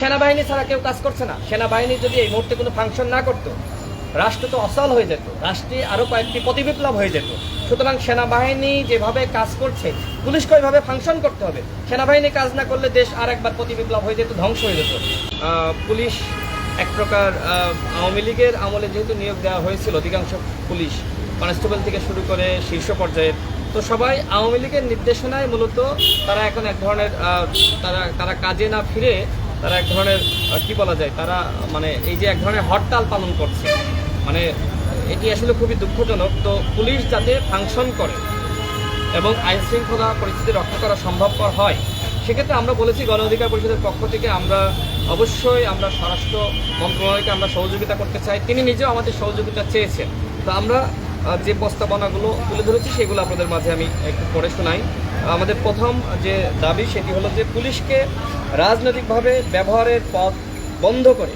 সেনাবাহিনী ছাড়া কেউ কাজ করছে না। সেনাবাহিনী যদি এই মুহূর্তে কোনো ফাংশন না করতো, রাষ্ট্র তো অসল হয়ে যেত। রাষ্ট্রে আরও কয়েকটি প্রতিবিপ্লব হয়ে যেত। সুতরাং সেনাবাহিনী যেভাবে কাজ করছে, পুলিশকে ওইভাবে ফাংশন করতে হবে। সেনাবাহিনী কাজ না করলে দেশ আর একবার প্রতিবিপ্লব হয়ে যেত, ধ্বংস হয়ে যেত। পুলিশ এক প্রকার আওয়ামী লীগের আমলে যেহেতু নিয়োগ দেওয়া হয়েছিল, অধিকাংশ পুলিশ কনস্টেবল থেকে শুরু করে শীর্ষ পর্যায়ের। তো সবাই আওয়ামী লীগের নির্দেশনায় মূলত তারা এখন এক ধরনের তারা তারা কাজে না ফিরে তারা এক ধরনের কি বলা যায়, তারা মানে এই যে এক ধরনের হরতাল পালন করছে মানে এটি আসলে খুবই দুঃখজনক। তো পুলিশ যাতে ফাংশন করে এবং আইন শৃঙ্খলা পরিস্থিতি রক্ষা করা সম্ভবপর হয়, সেক্ষেত্রে আমরা বলেছি গণ অধিকার পরিষদের পক্ষ থেকে আমরা অবশ্যই আমরা স্বরাষ্ট্র মন্ত্রণালয়কে আমরা সহযোগিতা করতে চাই। তিনি নিজেও আমাদের সহযোগিতা চেয়েছেন। তো আমরা যে প্রস্তাবনাগুলো তুলে ধরেছি, সেগুলো আপনাদের মাঝে আমি একটু পড়ে শোনাই। আমাদের প্রথম যে দাবি, সেটি হলো যে পুলিশকে রাজনৈতিকভাবে ব্যবহারের পথ বন্ধ করে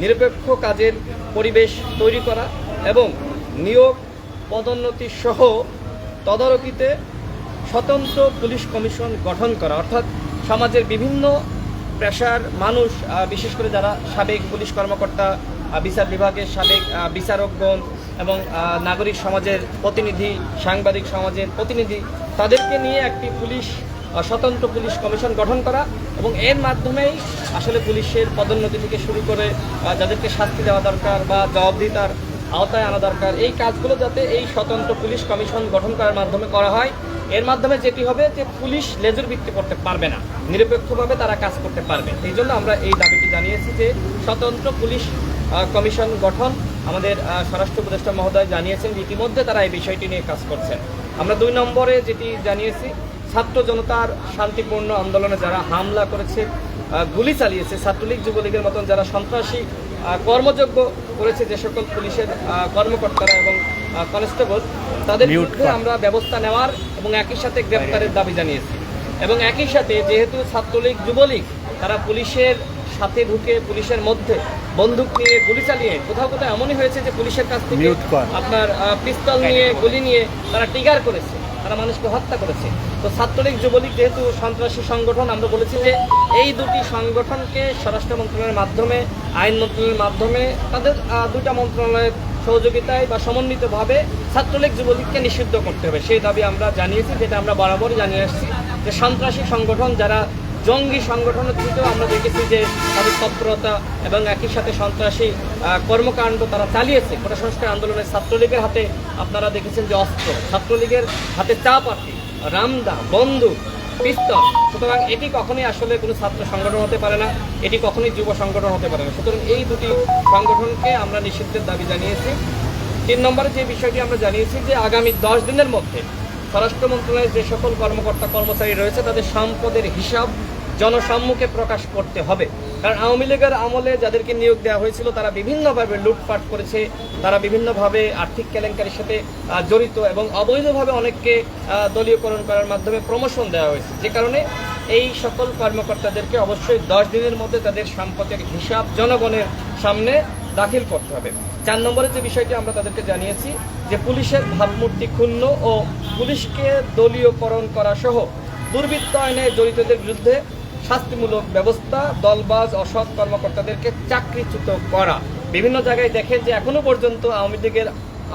নিরপেক্ষ কাজের পরিবেশ তৈরি করা এবং নিয়োগ পদোন্নতি সহ তদারকিতে স্বতন্ত্র পুলিশ কমিশন গঠন করা। অর্থাৎ সমাজের বিভিন্ন পেশার মানুষ বিশেষ করে যারা সাবেক পুলিশ কর্মকর্তা বিচার বিভাগের সাবেক বিচারকগণ এবং নাগরিক সমাজের প্রতিনিধি, সাংবাদিক সমাজের প্রতিনিধি, তাদেরকে নিয়ে একটি পুলিশ স্বতন্ত্র পুলিশ কমিশন গঠন করা এবং এর মাধ্যমেই আসলে পুলিশের পদোন্নতি থেকে শুরু করে যাদেরকে শাস্তি দেওয়া দরকার বা জবাবদিহিতার আওতায় আনা দরকার, এই কাজগুলো যাতে এই স্বতন্ত্র পুলিশ কমিশন গঠন করার মাধ্যমে করা হয়। এর মাধ্যমে যেটি হবে যে পুলিশ লেজুর ভিত্তি করতে পারবে না, নিরপেক্ষভাবে তারা কাজ করতে পারবে। এই জন্য আমরা এই দাবিটি জানিয়েছি যে স্বতন্ত্র পুলিশ কমিশন গঠন আমাদের স্বরাষ্ট্র উপদেষ্টা মহোদয় জানিয়েছেন যে ইতিমধ্যে তারা এই বিষয়টি নিয়ে কাজ করছেন। আমরা দুই নম্বরে যেটি জানিয়েছি ছাত্র জনতার শান্তিপূর্ণ আন্দোলনে যারা হামলা করেছে গুলি চালিয়েছে ছাত্রলীগ যুবলীগের মতন যারা সন্ত্রাসী কর্মযোগ্য করেছে যে সকল পুলিশের কর্মকর্তারা এবং কনস্টেবল তাদের বিরুদ্ধে আমরা ব্যবস্থা নেওয়ার এবং একই সাথে গ্রেপ্তারের দাবি জানিয়েছি। এবং একই সাথে যেহেতু ছাত্রলীগ যুবলীগ তারা পুলিশের সাথে ঢুকে পুলিশের মধ্যে বন্দুক নিয়ে গুলি চালিয়ে কোথাও কোথাও এমনই হয়েছে যে পুলিশের কাছ থেকে আপনার পিস্তল নিয়ে গুলি নিয়ে তারা টিগার করেছে। তারা মানুষকে হত্যা করেছে। তো ছাত্রলীগ যুবলীগ যেহেতু সন্ত্রাসী সংগঠন আমরা বলেছি যে এই দুটি সংগঠনকে স্বরাষ্ট্র মন্ত্রণালয়ের মাধ্যমে আইন মন্ত্রণালয়ের মাধ্যমে তাদের দুটা মন্ত্রণালয়ের সহযোগিতায় বা সমন্বিতভাবে ছাত্রলীগ যুবলীগকে নিষিদ্ধ করতে হবে। সেই দাবি আমরা জানিয়েছি যেটা আমরা বরাবরই জানিয়ে আসছি যে সন্ত্রাসী সংগঠন যারা জঙ্গি সংগঠনের থ্রুতেও আমরা দেখেছি যে তাদের তৎপরতা এবং একই সাথে সন্ত্রাসী কর্মকাণ্ড তারা চালিয়েছে। কোটা সংস্কার আন্দোলনের ছাত্রলীগের হাতে আপনারা দেখেছেন যে অস্ত্র। ছাত্রলীগের হাতে চাপ আটে রামদা, বন্দুক, পিস্তল। সুতরাং এটি কখনোই আসলে কোনো ছাত্র সংগঠন হতে পারে না, এটি কখনোই যুব সংগঠন হতে পারে না। সুতরাং এই দুটি সংগঠনকে আমরা নিষিদ্ধের দাবি জানিয়েছি। তিন নম্বরে যে বিষয়টি আমরা জানিয়েছি যে আগামী দশ দিনের মধ্যে স্বরাষ্ট্র মন্ত্রণালয়ের যে সকল কর্মকর্তা কর্মচারী রয়েছে, তাদের সম্পদের হিসাব জনসম্মুখে প্রকাশ করতে হবে। কারণ আওয়ামী লীগের আমলে যাদেরকে নিয়োগ দেওয়া হয়েছিল, তারা বিভিন্নভাবে লুটপাট করেছে, তারা বিভিন্নভাবে আর্থিক কেলেঙ্কারির সাথে জড়িত এবং অবৈধভাবে অনেককে দলীয়করণ করার মাধ্যমে প্রমোশন দেওয়া হয়েছে। যে কারণে এই সকল কর্মকর্তাদেরকে অবশ্যই দশ দিনের মধ্যে তাদের সম্পদের হিসাব জনগণের সামনে দাখিল করতে হবে। চার নম্বরের যে বিষয়টি আমরা তাদেরকে জানিয়েছি, যে পুলিশের ভাবমূর্তি ক্ষুণ্ণ ও পুলিশকে দলীয়করণ করা সহ দুর্বৃত্তায়নে জড়িতদের বিরুদ্ধে শাস্তিমূলক ব্যবস্থা, দলবাজ, অসৎ কর্মকর্তাদেরকে চাকরিচ্যুত করা। বিভিন্ন জায়গায় দেখেন যে এখনও পর্যন্ত আওয়ামী লীগের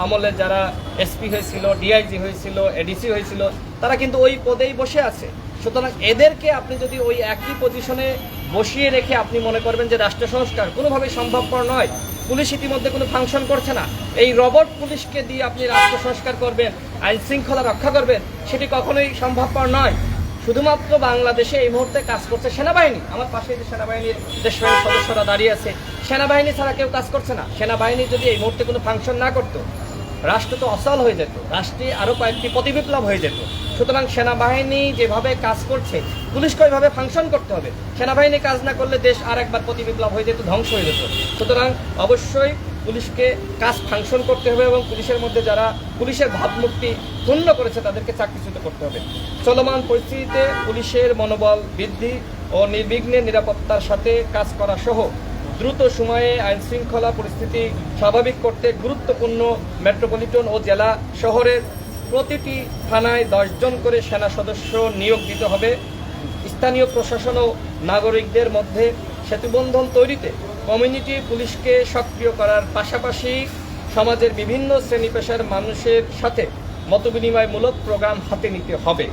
আমলে যারা এসপি হয়েছিল, ডিআইজি হয়েছিল, এডিসি হয়েছিল, তারা কিন্তু ওই পদেই বসে আছে। সুতরাং এদেরকে আপনি যদি ওই একই পজিশনে বসিয়ে রেখে আপনি মনে করবেন যে রাষ্ট্র সংস্কার কোনোভাবেই সম্ভবপর নয়, পুলিশ ইতিমধ্যে কোনো ফাংশন করছে না। এই রবট পুলিশকে দিয়ে আপনি রাষ্ট্র সংস্কার করবেন আইন শৃঙ্খলা রক্ষা করবেন, সেটি কখনোই সম্ভবপর নয়। শুধুমাত্র বাংলাদেশে এই মুহূর্তে কাজ করছে সেনাবাহিনী। আমার পাশে যে সেনাবাহিনীর দেশপ্রেমী সদস্যরা দাঁড়িয়ে আছে, সেনাবাহিনী ছাড়া কেউ কাজ করছে না। সেনাবাহিনী যদি এই মুহূর্তে কোনো ফাংশন না করতো, রাষ্ট্র তো অসল হয়ে যেত, রাষ্ট্রে আরও কয়েকটি প্রতিবিপ্লব হয়ে যেত। সুতরাং সেনাবাহিনী যেভাবে কাজ করছে, পুলিশকে ওইভাবে ফাংশন করতে হবে। সেনাবাহিনী কাজ না করলে দেশ আর একবার প্রতিবিপ্লব হয়ে যেত, ধ্বংস হয়ে যেত। সুতরাং অবশ্যই পুলিশকে কাজ ফাংশন করতে হবে এবং পুলিশের মধ্যে যারা পুলিশের ভাবমূর্তি ক্ষুণ্ণ করেছে, তাদেরকে চাকরিচ্যুত করতে হবে। চলমান পরিস্থিতিতে পুলিশের মনোবল বৃদ্ধি ও নির্বিঘ্নে নিরাপত্তার সাথে কাজ করা সহ দ্রুত সময়ে আইন শৃঙ্খলা পরিস্থিতি স্বাভাবিক করতে গুরুত্বপূর্ণ মেট্রোপলিটন ও জেলা শহরের প্রতিটি থানায় দশজন করে সেনা সদস্য নিয়োগ দিতে হবে। স্থানীয় প্রশাসন ও নাগরিকদের মধ্যে সেতুবন্ধন তৈরিতে কমিউনিটি পুলিশকে সক্রিয় করার পাশাপাশি সমাজের বিভিন্ন শ্রেণি পেশার মানুষের সাথে মতবিনিময়মূলক প্রোগ্রাম হাতে নিতে হবে।